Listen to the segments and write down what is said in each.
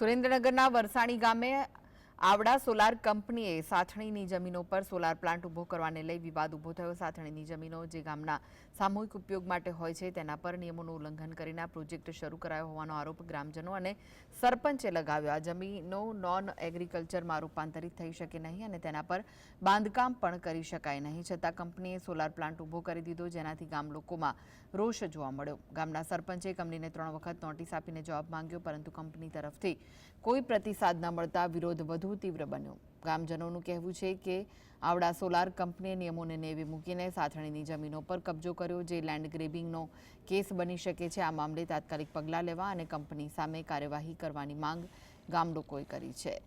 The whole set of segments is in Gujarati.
સુરેન્દ્રનગરના વરસાણી ગામે આવડા સોલાર કંપનીએ સાથણીની જમીનો પર સોલાર પ્લાન્ટ ઊભો કરવાને લઈ વિવાદ ઊભો થયો. સાથણીની જમીનો જે ગામના સામૂહિક ઉપયોગ માટે હોય છે તેના પર નિયમોનું ઉલ્લંઘન કરીને પ્રોજેક્ટ શરૂ કરાયો હોવાનો આરોપ ગ્રામજનો અને સરપંચે લગાવ્યો. આ જમીનો નોન એગ્રીકલ્ચરમાં રૂપાંતરિત થઈ શકે નહીં અને તેના પર બાંધકામ પણ કરી શકાય નહીં. છતાં કંપનીએ સોલાર પ્લાન્ટ ઊભો કરી દીધો, જેનાથી ગામ લોકોમાં રોષ જોવા મળ્યો. ગામના સરપંચે કંપનીને ત્રણ વખત નોટિસ આપીને જવાબ માંગ્યો, પરંતુ કંપની તરફથી કોઈ પ્રતિસાદ ન મળતા વિરોધ વધુ તીવ્ર બન્યો. ગામજનોનું કહેવું છે કે આવડા સોલાર કંપનીએ નિયમોને નેવે મૂકીને સાથણીની જમીનો પર કબજો કર્યો જે લેન્ડ ગ્રેબિંગનો કેસ બની શકે છે. આ મામલે તાત્કાલિક પગલાં લેવા અને કંપની સામે કાર્યવાહી કરવાની માંગ ગામ કરી છે.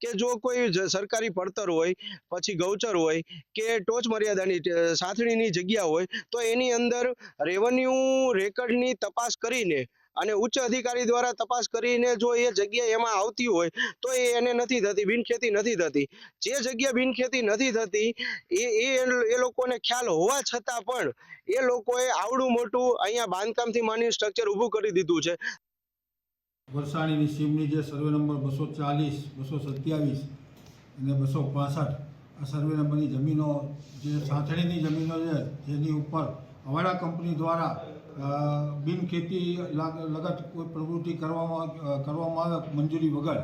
કે જો કોઈ સરકારી પડતર હોય, પછી ગૌચર હોય, કે ટોચ મર્યાદાની સાથણીની જગ્યા હોય, તો એની અંદર રેવન્યુ રેકર્ડની તપાસ કરીને અને ઉચ્ચ અધિકારી દ્વારા તપાસ કરીને જો એ જગ્યા એમાં આવતી હોય, તો એ એને નથી થતી, બિનખેતી નથી થતી. જે જગ્યા બિનખેતી નથી થતી, એ એ લોકોને ખ્યાલ હોવા છતાં પણ એ લોકોએ આવડું મોટું અહીંયા બાંધકામથી માની સ્ટ્રક્ચર ઊભું કરી દીધું છે. વરસાણીની સીમની જે સર્વે નંબર બસો ચાલીસ, બસો સત્યાવીસ અને બસો પાસઠ, આ સર્વે નંબરની જમીનો, જે સાથણીની જમીનો છે, જેની ઉપર હવાડા કંપની દ્વારા બિનખેતી લાગ- લગત કોઈ પ્રવૃત્તિ કરવામાં કરવામાં આવે મંજૂરી વગર.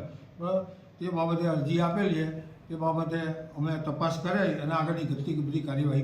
તે બાબતે અરજી આપેલી છે. તે બાબતે અમે તપાસ કરાઈ અને આગળની ગતિ બધી કાર્યવાહી